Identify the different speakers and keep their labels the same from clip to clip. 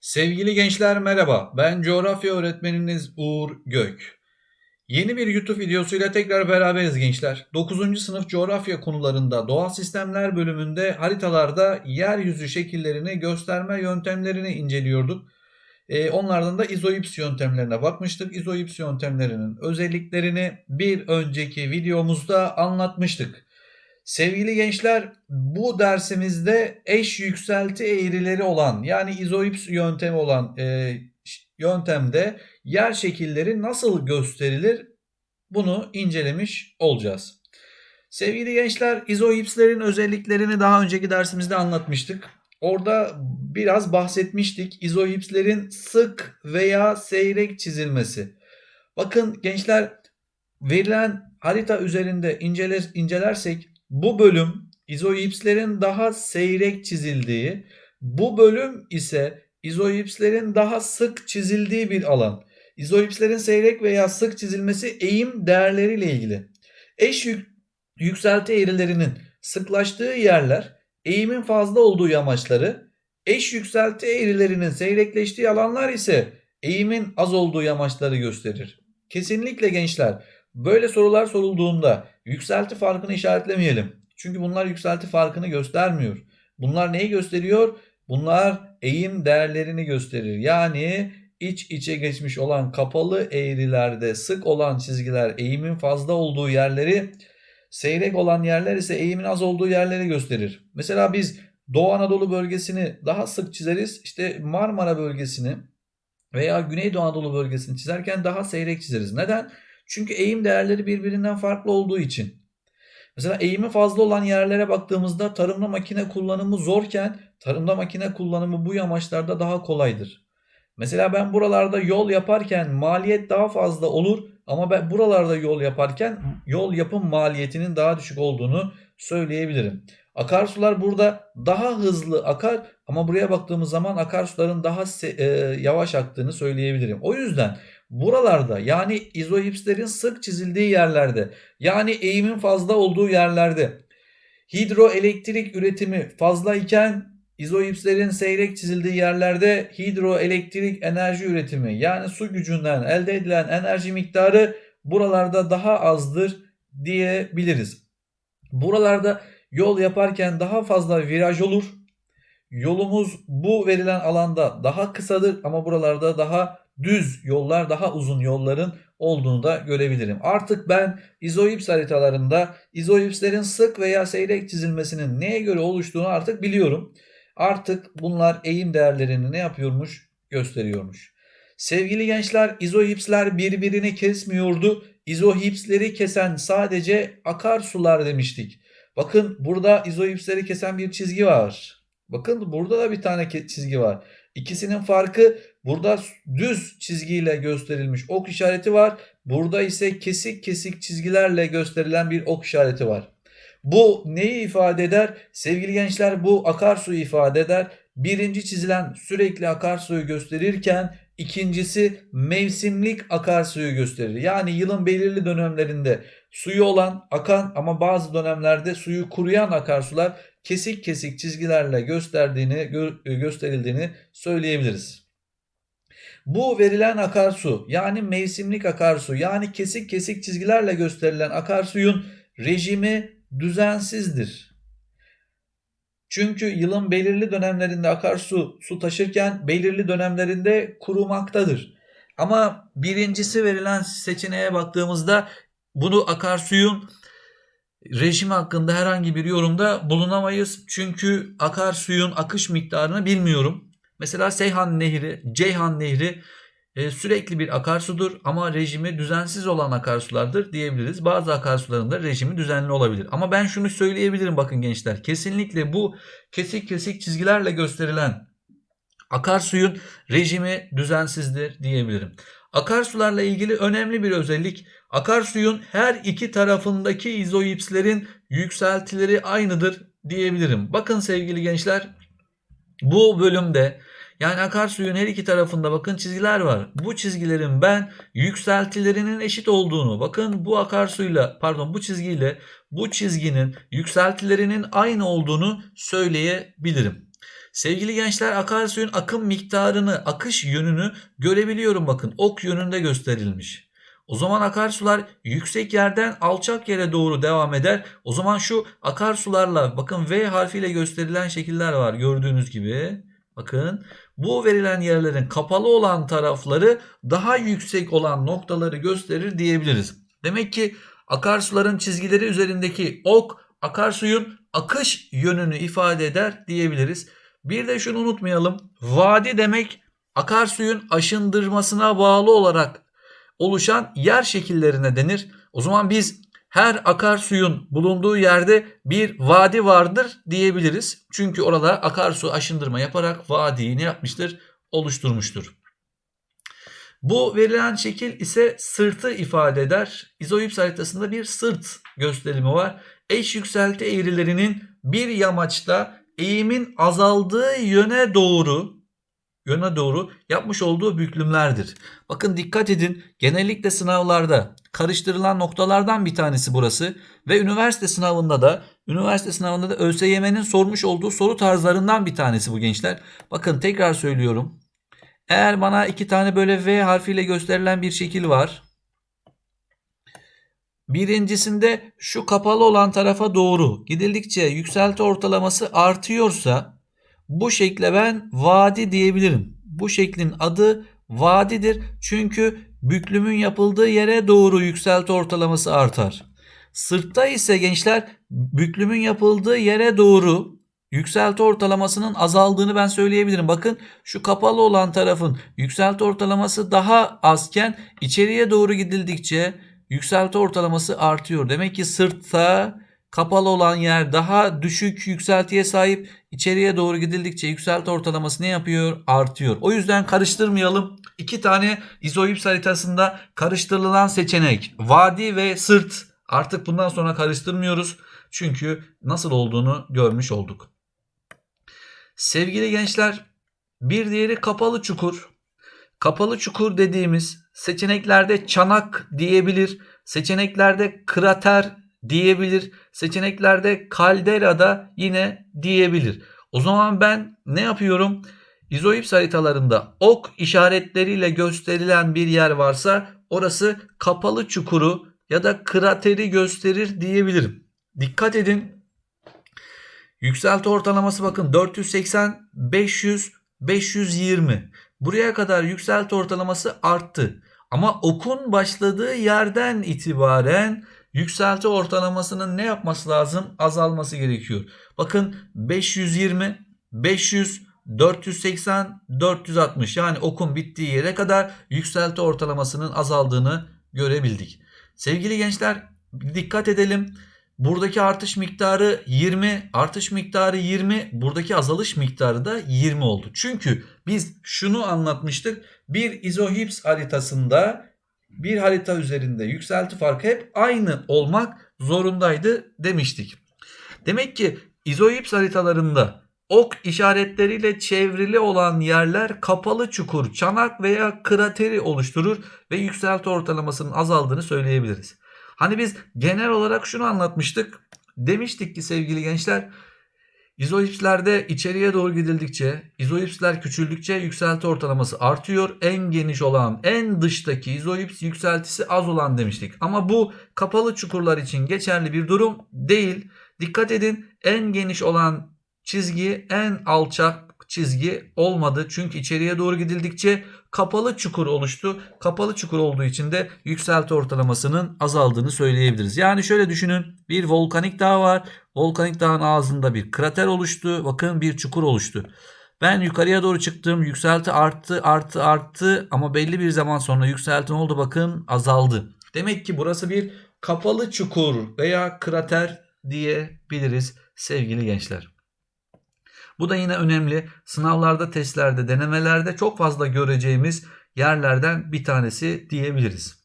Speaker 1: Sevgili gençler merhaba. Ben coğrafya öğretmeniniz Uğur Gök. Yeni bir YouTube videosuyla tekrar beraberiz gençler. 9. sınıf coğrafya konularında doğal sistemler bölümünde haritalarda yeryüzü şekillerini gösterme yöntemlerini inceliyorduk. Ee, onlardan da izoips yöntemlerine bakmıştık. İzoips yöntemlerinin özelliklerini bir önceki videomuzda anlatmıştık. Sevgili gençler bu dersimizde eş yükselti eğrileri olan yani izoips yöntemi olan e, yöntemde yer şekilleri nasıl gösterilir bunu incelemiş olacağız. Sevgili gençler izoipslerin özelliklerini daha önceki dersimizde anlatmıştık. Orada biraz bahsetmiştik izoipslerin sık veya seyrek çizilmesi. Bakın gençler verilen harita üzerinde inceler, incelersek bu bölüm izoipslerin daha seyrek çizildiği, bu bölüm ise izoipslerin daha sık çizildiği bir alan. İzoipslerin seyrek veya sık çizilmesi eğim değerleriyle ilgili. Eş yük, yükselti eğrilerinin sıklaştığı yerler eğimin fazla olduğu yamaçları, eş yükselti eğrilerinin seyrekleştiği alanlar ise eğimin az olduğu yamaçları gösterir. Kesinlikle gençler böyle sorular sorulduğunda yükselti farkını işaretlemeyelim. Çünkü bunlar yükselti farkını göstermiyor. Bunlar neyi gösteriyor? Bunlar eğim değerlerini gösterir. Yani iç içe geçmiş olan kapalı eğrilerde sık olan çizgiler eğimin fazla olduğu yerleri, seyrek olan yerler ise eğimin az olduğu yerleri gösterir. Mesela biz Doğu Anadolu bölgesini daha sık çizeriz. İşte Marmara bölgesini veya Güneydoğu Anadolu bölgesini çizerken daha seyrek çizeriz. Neden? Çünkü eğim değerleri birbirinden farklı olduğu için. Mesela eğimi fazla olan yerlere baktığımızda tarımda makine kullanımı zorken tarımda makine kullanımı bu yamaçlarda daha kolaydır. Mesela ben buralarda yol yaparken maliyet daha fazla olur ama ben buralarda yol yaparken yol yapım maliyetinin daha düşük olduğunu söyleyebilirim. Akarsular burada daha hızlı akar ama buraya baktığımız zaman akarsuların daha e, yavaş aktığını söyleyebilirim. O yüzden buralarda yani izohipslerin sık çizildiği yerlerde yani eğimin fazla olduğu yerlerde hidroelektrik üretimi fazla iken izohipslerin seyrek çizildiği yerlerde hidroelektrik enerji üretimi yani su gücünden elde edilen enerji miktarı buralarda daha azdır diyebiliriz. Buralarda yol yaparken daha fazla viraj olur. Yolumuz bu verilen alanda daha kısadır ama buralarda daha düz yollar, daha uzun yolların olduğunu da görebilirim. Artık ben izoips haritalarında izoipslerin sık veya seyrek çizilmesinin neye göre oluştuğunu artık biliyorum. Artık bunlar eğim değerlerini ne yapıyormuş? Gösteriyormuş. Sevgili gençler izohipsler birbirini kesmiyordu. İzohipsleri kesen sadece akarsular demiştik. Bakın burada izoipsleri kesen bir çizgi var. Bakın burada da bir tane çizgi var. İkisinin farkı burada düz çizgiyle gösterilmiş ok işareti var. Burada ise kesik kesik çizgilerle gösterilen bir ok işareti var. Bu neyi ifade eder? Sevgili gençler bu akarsuyu ifade eder. Birinci çizilen sürekli akarsuyu gösterirken ikincisi mevsimlik akarsuyu gösterir. Yani yılın belirli dönemlerinde suyu olan, akan ama bazı dönemlerde suyu kuruyan akarsular kesik kesik çizgilerle gösterdiğini gö gösterildiğini söyleyebiliriz. Bu verilen akarsu yani mevsimlik akarsu yani kesik kesik çizgilerle gösterilen akarsuyun rejimi düzensizdir. Çünkü yılın belirli dönemlerinde akarsu su taşırken belirli dönemlerinde kurumaktadır. Ama birincisi verilen seçeneğe baktığımızda bunu akarsuyun rejimi hakkında herhangi bir yorumda bulunamayız. Çünkü akarsuyun akış miktarını bilmiyorum. Mesela Seyhan Nehri, Ceyhan Nehri e, sürekli bir akarsudur ama rejimi düzensiz olan akarsulardır diyebiliriz. Bazı akarsuların da rejimi düzenli olabilir. Ama ben şunu söyleyebilirim bakın gençler. Kesinlikle bu kesik kesik çizgilerle gösterilen akarsuyun rejimi düzensizdir diyebilirim. Akarsularla ilgili önemli bir özellik akarsuyun her iki tarafındaki izoipslerin yükseltileri aynıdır diyebilirim. Bakın sevgili gençler bu bölümde yani akarsuyun her iki tarafında bakın çizgiler var. Bu çizgilerin ben yükseltilerinin eşit olduğunu bakın bu akarsuyla pardon bu çizgiyle bu çizginin yükseltilerinin aynı olduğunu söyleyebilirim. Sevgili gençler akarsuyun akım miktarını, akış yönünü görebiliyorum bakın. Ok yönünde gösterilmiş. O zaman akarsular yüksek yerden alçak yere doğru devam eder. O zaman şu akarsularla bakın V harfiyle gösterilen şekiller var gördüğünüz gibi. Bakın bu verilen yerlerin kapalı olan tarafları daha yüksek olan noktaları gösterir diyebiliriz. Demek ki akarsuların çizgileri üzerindeki ok akarsuyun akış yönünü ifade eder diyebiliriz. Bir de şunu unutmayalım. Vadi demek akarsuyun aşındırmasına bağlı olarak oluşan yer şekillerine denir. O zaman biz her akarsuyun bulunduğu yerde bir vadi vardır diyebiliriz. Çünkü orada akarsu aşındırma yaparak vadiyi ne yapmıştır? Oluşturmuştur. Bu verilen şekil ise sırtı ifade eder. İzoips haritasında bir sırt gösterimi var. Eş yükselti eğrilerinin bir yamaçta eğimin azaldığı yöne doğru yöne doğru yapmış olduğu büklümlerdir. Bakın dikkat edin genellikle sınavlarda karıştırılan noktalardan bir tanesi burası ve üniversite sınavında da üniversite sınavında da ÖSYM'nin sormuş olduğu soru tarzlarından bir tanesi bu gençler. Bakın tekrar söylüyorum. Eğer bana iki tane böyle V harfiyle gösterilen bir şekil var. Birincisinde şu kapalı olan tarafa doğru gidildikçe yükselti ortalaması artıyorsa bu şekle ben vadi diyebilirim. Bu şeklin adı vadidir. Çünkü büklümün yapıldığı yere doğru yükselti ortalaması artar. Sırtta ise gençler büklümün yapıldığı yere doğru yükselti ortalamasının azaldığını ben söyleyebilirim. Bakın şu kapalı olan tarafın yükselti ortalaması daha azken içeriye doğru gidildikçe yükselti ortalaması artıyor. Demek ki sırtta kapalı olan yer daha düşük yükseltiye sahip. İçeriye doğru gidildikçe yükselti ortalaması ne yapıyor? Artıyor. O yüzden karıştırmayalım. İki tane izoips haritasında karıştırılan seçenek vadi ve sırt. Artık bundan sonra karıştırmıyoruz. Çünkü nasıl olduğunu görmüş olduk. Sevgili gençler bir diğeri kapalı çukur. Kapalı çukur dediğimiz seçeneklerde çanak diyebilir. Seçeneklerde krater diyebilir. Seçeneklerde kaldera da yine diyebilir. O zaman ben ne yapıyorum? İzoips haritalarında ok işaretleriyle gösterilen bir yer varsa orası kapalı çukuru ya da krateri gösterir diyebilirim. Dikkat edin. Yükselti ortalaması bakın 480, 500, 520. Buraya kadar yükselti ortalaması arttı. Ama okun başladığı yerden itibaren yükselti ortalamasının ne yapması lazım? Azalması gerekiyor. Bakın 520, 500, 480, 460 yani okun bittiği yere kadar yükselti ortalamasının azaldığını görebildik. Sevgili gençler dikkat edelim. Buradaki artış miktarı 20, artış miktarı 20, buradaki azalış miktarı da 20 oldu. Çünkü biz şunu anlatmıştık. Bir izohips haritasında bir harita üzerinde yükselti farkı hep aynı olmak zorundaydı demiştik. Demek ki izoips haritalarında ok işaretleriyle çevrili olan yerler kapalı çukur, çanak veya krateri oluşturur ve yükselti ortalamasının azaldığını söyleyebiliriz. Hani biz genel olarak şunu anlatmıştık. Demiştik ki sevgili gençler İzoipslerde içeriye doğru gidildikçe, izoipsler küçüldükçe yükselti ortalaması artıyor. En geniş olan, en dıştaki izoips yükseltisi az olan demiştik. Ama bu kapalı çukurlar için geçerli bir durum değil. Dikkat edin en geniş olan çizgi en alçak çizgi olmadı. Çünkü içeriye doğru gidildikçe kapalı çukur oluştu. Kapalı çukur olduğu için de yükselti ortalamasının azaldığını söyleyebiliriz. Yani şöyle düşünün bir volkanik dağ var. Volkanik dağın ağzında bir krater oluştu. Bakın bir çukur oluştu. Ben yukarıya doğru çıktım. Yükselti arttı, arttı, arttı ama belli bir zaman sonra yükselti ne oldu? Bakın azaldı. Demek ki burası bir kapalı çukur veya krater diyebiliriz sevgili gençler. Bu da yine önemli. Sınavlarda, testlerde, denemelerde çok fazla göreceğimiz yerlerden bir tanesi diyebiliriz.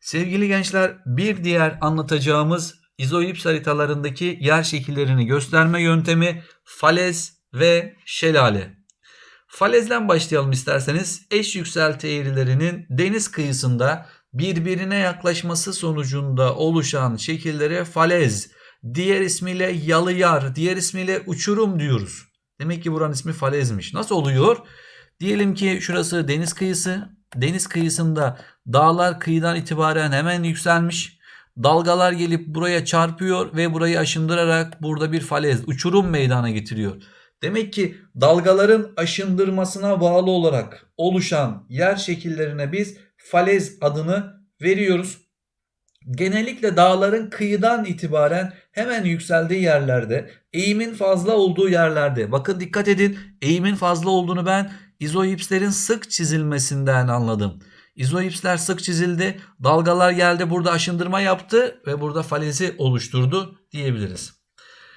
Speaker 1: Sevgili gençler, bir diğer anlatacağımız izoips haritalarındaki yer şekillerini gösterme yöntemi falez ve şelale. Falezden başlayalım isterseniz. Eş yükselti eğrilerinin deniz kıyısında birbirine yaklaşması sonucunda oluşan şekillere falez, diğer ismiyle yalıyar, diğer ismiyle uçurum diyoruz. Demek ki buranın ismi falezmiş. Nasıl oluyor? Diyelim ki şurası deniz kıyısı. Deniz kıyısında dağlar kıyıdan itibaren hemen yükselmiş. Dalgalar gelip buraya çarpıyor ve burayı aşındırarak burada bir falez, uçurum meydana getiriyor. Demek ki dalgaların aşındırmasına bağlı olarak oluşan yer şekillerine biz falez adını veriyoruz. Genellikle dağların kıyıdan itibaren hemen yükseldiği yerlerde, eğimin fazla olduğu yerlerde. Bakın dikkat edin, eğimin fazla olduğunu ben izoipslerin sık çizilmesinden anladım. İzoipsler sık çizildi, dalgalar geldi burada aşındırma yaptı ve burada falezi oluşturdu diyebiliriz.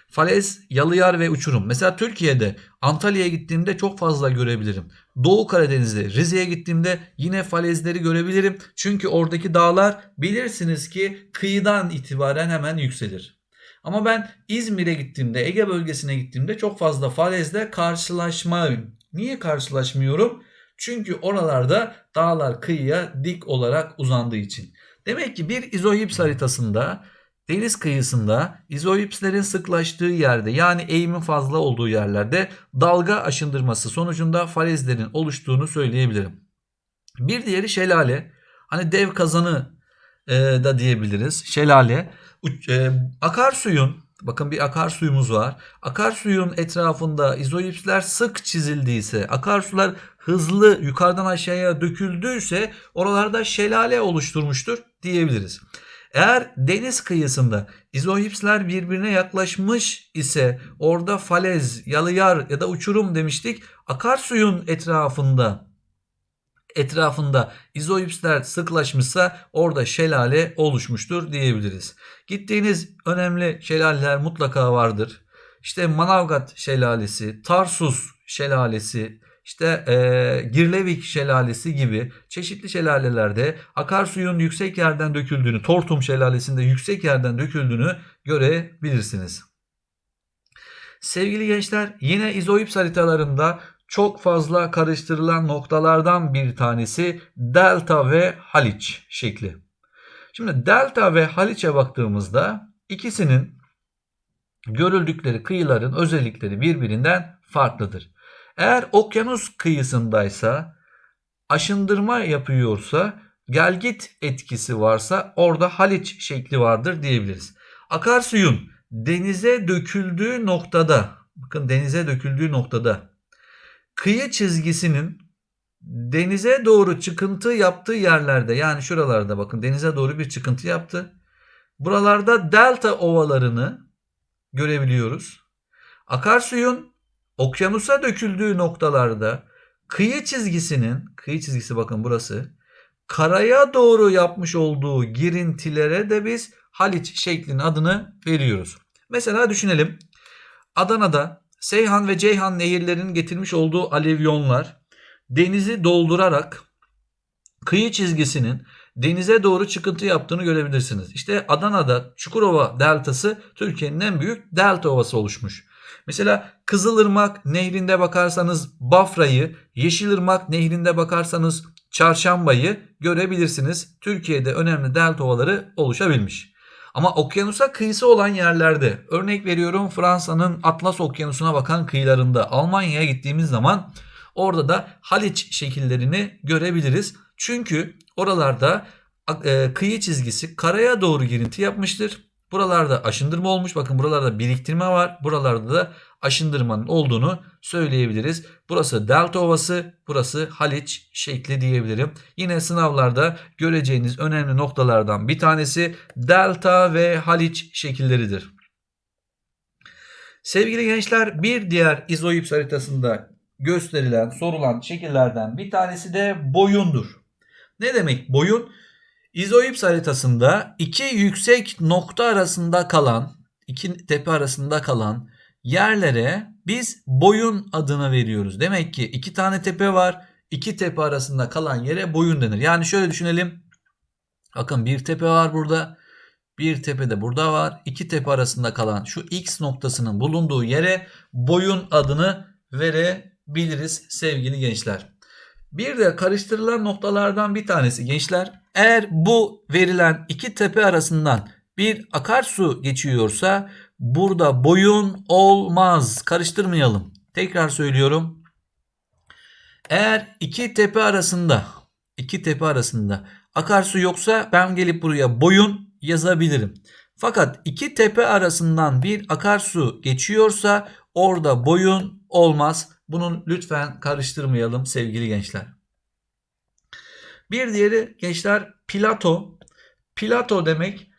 Speaker 1: Falez, Yalıyer ve uçurum. Mesela Türkiye'de Antalya'ya gittiğimde çok fazla görebilirim. Doğu Karadeniz'de Rize'ye gittiğimde yine falezleri görebilirim. Çünkü oradaki dağlar bilirsiniz ki kıyıdan itibaren hemen yükselir. Ama ben İzmir'e gittiğimde, Ege bölgesine gittiğimde çok fazla falezle karşılaşmam. Niye karşılaşmıyorum? Çünkü oralarda dağlar kıyıya dik olarak uzandığı için. Demek ki bir izohips haritasında deniz kıyısında izoipslerin sıklaştığı yerde yani eğimin fazla olduğu yerlerde dalga aşındırması sonucunda falezlerin oluştuğunu söyleyebilirim. Bir diğeri şelale. Hani dev kazanı e, da diyebiliriz. Şelale. E, akarsuyun bakın bir akarsuyumuz var. Akarsuyun etrafında izoipsler sık çizildiyse, akarsular hızlı yukarıdan aşağıya döküldüyse oralarda şelale oluşturmuştur diyebiliriz. Eğer deniz kıyısında izohipsler birbirine yaklaşmış ise orada falez, yalıyar ya da uçurum demiştik. Akarsuyun etrafında etrafında izohipsler sıklaşmışsa orada şelale oluşmuştur diyebiliriz. Gittiğiniz önemli şelaleler mutlaka vardır. İşte Manavgat şelalesi, Tarsus şelalesi, işte e, Girlevik şelalesi gibi çeşitli şelalelerde akarsuyun yüksek yerden döküldüğünü, Tortum şelalesinde yüksek yerden döküldüğünü görebilirsiniz. Sevgili gençler yine izoips haritalarında çok fazla karıştırılan noktalardan bir tanesi delta ve haliç şekli. Şimdi delta ve haliçe baktığımızda ikisinin görüldükleri kıyıların özellikleri birbirinden farklıdır. Eğer okyanus kıyısındaysa aşındırma yapıyorsa gelgit etkisi varsa orada Haliç şekli vardır diyebiliriz. Akarsuyun denize döküldüğü noktada bakın denize döküldüğü noktada kıyı çizgisinin denize doğru çıkıntı yaptığı yerlerde yani şuralarda bakın denize doğru bir çıkıntı yaptı. Buralarda delta ovalarını görebiliyoruz. Akarsuyun okyanusa döküldüğü noktalarda kıyı çizgisinin, kıyı çizgisi bakın burası, karaya doğru yapmış olduğu girintilere de biz Haliç şeklinin adını veriyoruz. Mesela düşünelim. Adana'da Seyhan ve Ceyhan nehirlerinin getirmiş olduğu alevyonlar denizi doldurarak kıyı çizgisinin denize doğru çıkıntı yaptığını görebilirsiniz. İşte Adana'da Çukurova deltası Türkiye'nin en büyük delta ovası oluşmuş. Mesela Kızılırmak nehrinde bakarsanız Bafra'yı, Yeşilırmak nehrinde bakarsanız Çarşamba'yı görebilirsiniz. Türkiye'de önemli delta ovaları oluşabilmiş. Ama okyanusa kıyısı olan yerlerde örnek veriyorum Fransa'nın Atlas Okyanusu'na bakan kıyılarında Almanya'ya gittiğimiz zaman orada da Haliç şekillerini görebiliriz. Çünkü oralarda e, kıyı çizgisi karaya doğru girinti yapmıştır. Buralarda aşındırma olmuş. Bakın buralarda biriktirme var. Buralarda da aşındırmanın olduğunu söyleyebiliriz. Burası Delta Ovası, burası Haliç şekli diyebilirim. Yine sınavlarda göreceğiniz önemli noktalardan bir tanesi Delta ve Haliç şekilleridir. Sevgili gençler bir diğer izoips haritasında gösterilen, sorulan şekillerden bir tanesi de boyundur. Ne demek boyun? İzoips haritasında iki yüksek nokta arasında kalan, iki tepe arasında kalan yerlere biz boyun adını veriyoruz. Demek ki iki tane tepe var. iki tepe arasında kalan yere boyun denir. Yani şöyle düşünelim. Bakın bir tepe var burada. Bir tepe de burada var. İki tepe arasında kalan şu x noktasının bulunduğu yere boyun adını verebiliriz sevgili gençler. Bir de karıştırılan noktalardan bir tanesi gençler. Eğer bu verilen iki tepe arasından bir akarsu geçiyorsa burada boyun olmaz. Karıştırmayalım. Tekrar söylüyorum. Eğer iki tepe arasında iki tepe arasında akarsu yoksa ben gelip buraya boyun yazabilirim. Fakat iki tepe arasından bir akarsu geçiyorsa orada boyun olmaz. Bunu lütfen karıştırmayalım sevgili gençler. Bir diğeri gençler plato. Plato demek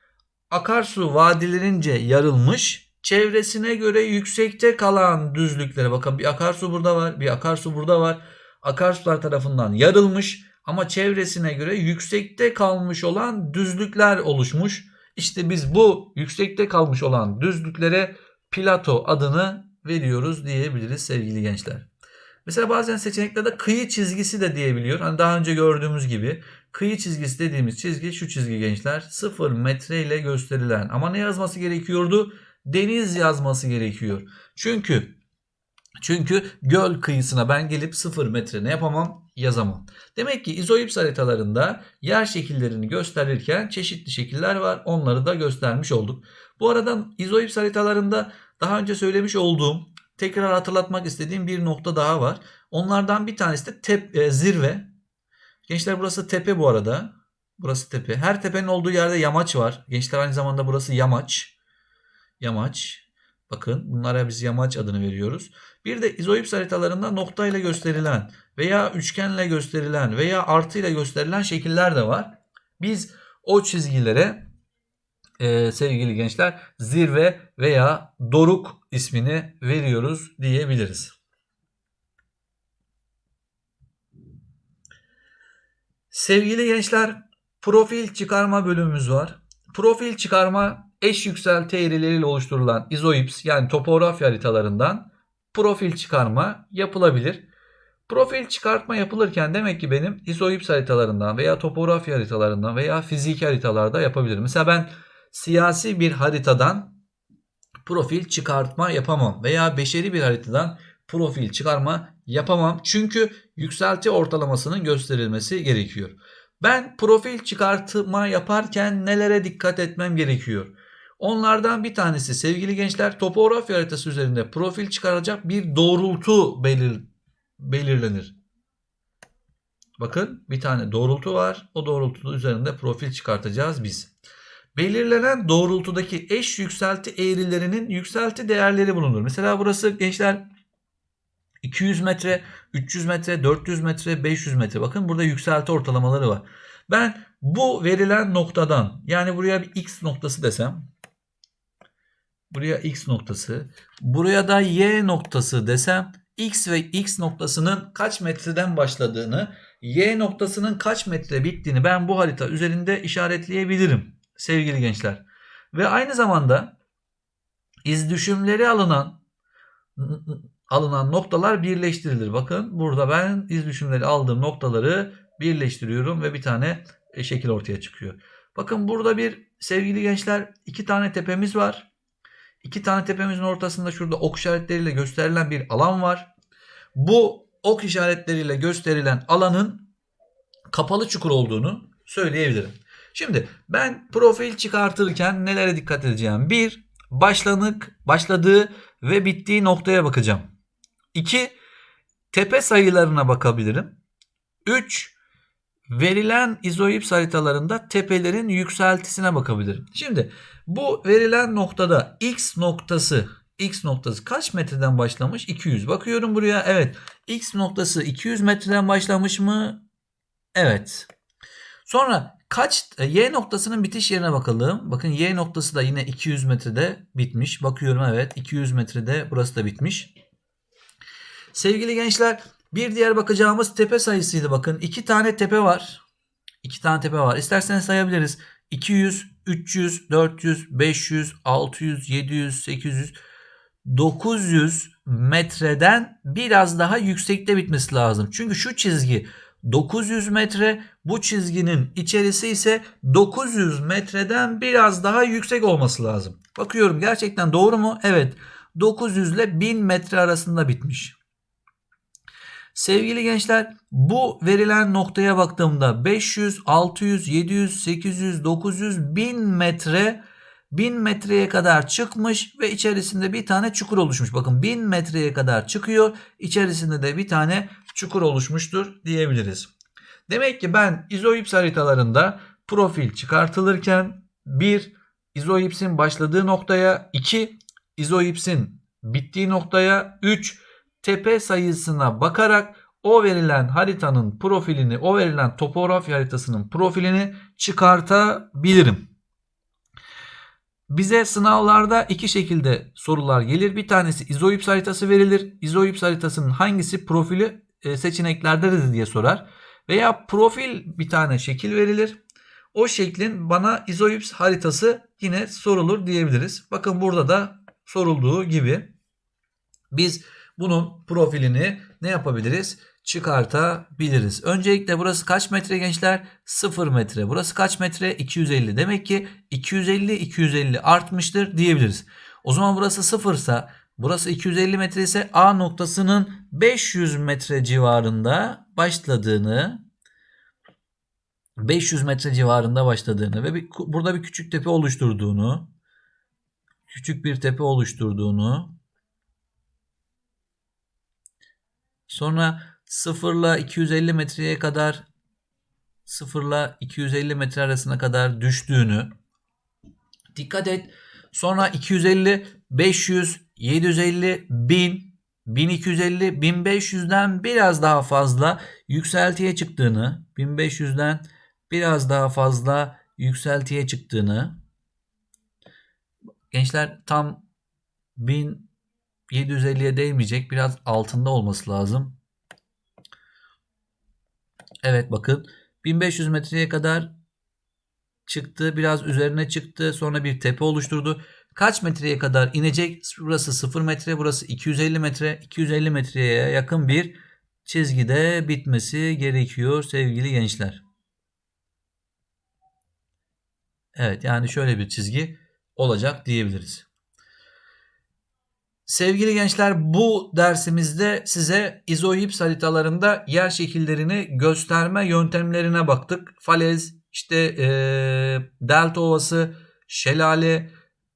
Speaker 1: akarsu vadilerince yarılmış, çevresine göre yüksekte kalan düzlüklere bakın bir akarsu burada var, bir akarsu burada var. Akarsular tarafından yarılmış ama çevresine göre yüksekte kalmış olan düzlükler oluşmuş. İşte biz bu yüksekte kalmış olan düzlüklere plato adını veriyoruz diyebiliriz sevgili gençler. Mesela bazen seçeneklerde kıyı çizgisi de diyebiliyor. Hani daha önce gördüğümüz gibi kıyı çizgisi dediğimiz çizgi şu çizgi gençler 0 metre ile gösterilen. Ama ne yazması gerekiyordu? Deniz yazması gerekiyor. Çünkü çünkü göl kıyısına ben gelip 0 metre ne yapamam? Yazamam. Demek ki izoips haritalarında yer şekillerini gösterirken çeşitli şekiller var. Onları da göstermiş olduk. Bu arada izoips haritalarında daha önce söylemiş olduğum tekrar hatırlatmak istediğim bir nokta daha var. Onlardan bir tanesi de tep, e, zirve. Gençler burası tepe bu arada. Burası tepe. Her tepenin olduğu yerde yamaç var. Gençler aynı zamanda burası yamaç. Yamaç. Bakın bunlara biz yamaç adını veriyoruz. Bir de izoips haritalarında noktayla gösterilen veya üçgenle gösterilen veya artıyla gösterilen şekiller de var. Biz o çizgilere e, sevgili gençler zirve veya doruk ismini veriyoruz diyebiliriz. Sevgili gençler profil çıkarma bölümümüz var. Profil çıkarma eş yükselti eğrileriyle oluşturulan izoips yani topografya haritalarından profil çıkarma yapılabilir. Profil çıkartma yapılırken demek ki benim izoips haritalarından veya topografya haritalarından veya fiziki haritalarda yapabilirim. Mesela ben siyasi bir haritadan profil çıkartma yapamam veya beşeri bir haritadan profil çıkarma yapamam. Çünkü yükselti ortalamasının gösterilmesi gerekiyor. Ben profil çıkartma yaparken nelere dikkat etmem gerekiyor? Onlardan bir tanesi sevgili gençler topografya haritası üzerinde profil çıkaracak bir doğrultu belir, belirlenir. Bakın bir tane doğrultu var. O doğrultu üzerinde profil çıkartacağız biz. Belirlenen doğrultudaki eş yükselti eğrilerinin yükselti değerleri bulunur. Mesela burası gençler 200 metre, 300 metre, 400 metre, 500 metre. Bakın burada yükselti ortalamaları var. Ben bu verilen noktadan yani buraya bir x noktası desem buraya x noktası buraya da y noktası desem x ve x noktasının kaç metreden başladığını y noktasının kaç metre bittiğini ben bu harita üzerinde işaretleyebilirim sevgili gençler. Ve aynı zamanda iz düşümleri alınan alınan noktalar birleştirilir. Bakın burada ben iz düşümleri aldığım noktaları birleştiriyorum ve bir tane e, şekil ortaya çıkıyor. Bakın burada bir sevgili gençler iki tane tepemiz var. İki tane tepemizin ortasında şurada ok işaretleriyle gösterilen bir alan var. Bu ok işaretleriyle gösterilen alanın kapalı çukur olduğunu söyleyebilirim. Şimdi ben profil çıkartırken nelere dikkat edeceğim? Bir, başlanık, başladığı ve bittiği noktaya bakacağım. 2. Tepe sayılarına bakabilirim. 3. Verilen izoips haritalarında tepelerin yükseltisine bakabilirim. Şimdi bu verilen noktada x noktası x noktası kaç metreden başlamış? 200. Bakıyorum buraya. Evet. X noktası 200 metreden başlamış mı? Evet. Sonra kaç y noktasının bitiş yerine bakalım. Bakın y noktası da yine 200 metrede bitmiş. Bakıyorum evet 200 metrede burası da bitmiş. Sevgili gençler bir diğer bakacağımız tepe sayısıydı bakın. iki tane tepe var. İki tane tepe var. İsterseniz sayabiliriz. 200, 300, 400, 500, 600, 700, 800, 900 metreden biraz daha yüksekte bitmesi lazım. Çünkü şu çizgi 900 metre bu çizginin içerisi ise 900 metreden biraz daha yüksek olması lazım. Bakıyorum gerçekten doğru mu? Evet 900 ile 1000 metre arasında bitmiş. Sevgili gençler bu verilen noktaya baktığımda 500, 600, 700, 800, 900, 1000 metre 1000 metreye kadar çıkmış ve içerisinde bir tane çukur oluşmuş. Bakın 1000 metreye kadar çıkıyor. içerisinde de bir tane çukur oluşmuştur diyebiliriz. Demek ki ben izoips haritalarında profil çıkartılırken 1 izoipsin başladığı noktaya 2 izoipsin bittiği noktaya 3 tepe sayısına bakarak o verilen haritanın profilini, o verilen topografi haritasının profilini çıkartabilirim. Bize sınavlarda iki şekilde sorular gelir. Bir tanesi izoips haritası verilir. İzoips haritasının hangisi profili e, seçeneklerdedir diye sorar. Veya profil bir tane şekil verilir. O şeklin bana izoips haritası yine sorulur diyebiliriz. Bakın burada da sorulduğu gibi biz bunun profilini ne yapabiliriz? Çıkartabiliriz. Öncelikle burası kaç metre gençler? 0 metre. Burası kaç metre? 250. Demek ki 250 250 artmıştır diyebiliriz. O zaman burası 0 ise burası 250 metre ise A noktasının 500 metre civarında başladığını 500 metre civarında başladığını ve bir, burada bir küçük tepe oluşturduğunu küçük bir tepe oluşturduğunu sonra 0 ile 250 metreye kadar 0 ile 250 metre arasına kadar düştüğünü dikkat et. Sonra 250 500 750 1000 1250 1500'den biraz daha fazla yükseltiye çıktığını 1500'den biraz daha fazla yükseltiye çıktığını gençler tam 1750'ye değmeyecek biraz altında olması lazım. Evet bakın 1500 metreye kadar çıktı biraz üzerine çıktı sonra bir tepe oluşturdu. Kaç metreye kadar inecek? Burası 0 metre burası 250 metre 250 metreye yakın bir çizgide bitmesi gerekiyor sevgili gençler. Evet yani şöyle bir çizgi olacak diyebiliriz. Sevgili gençler bu dersimizde size izoips haritalarında yer şekillerini gösterme yöntemlerine baktık. Falez, işte e, delta ovası, şelale,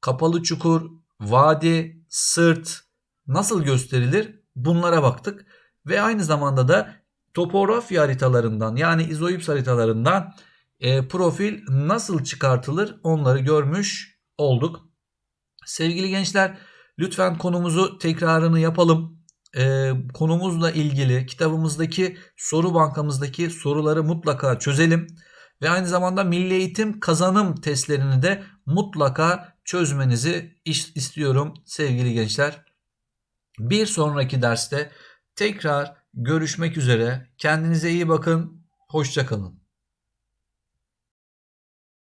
Speaker 1: kapalı çukur, vadi, sırt nasıl gösterilir bunlara baktık. Ve aynı zamanda da topografya haritalarından yani izoips haritalarından e, profil nasıl çıkartılır onları görmüş olduk. Sevgili gençler lütfen konumuzu tekrarını yapalım. E, konumuzla ilgili kitabımızdaki soru bankamızdaki soruları mutlaka çözelim. Ve aynı zamanda milli eğitim kazanım testlerini de mutlaka çözmenizi istiyorum sevgili gençler. Bir sonraki derste tekrar görüşmek üzere. Kendinize iyi bakın. Hoşçakalın.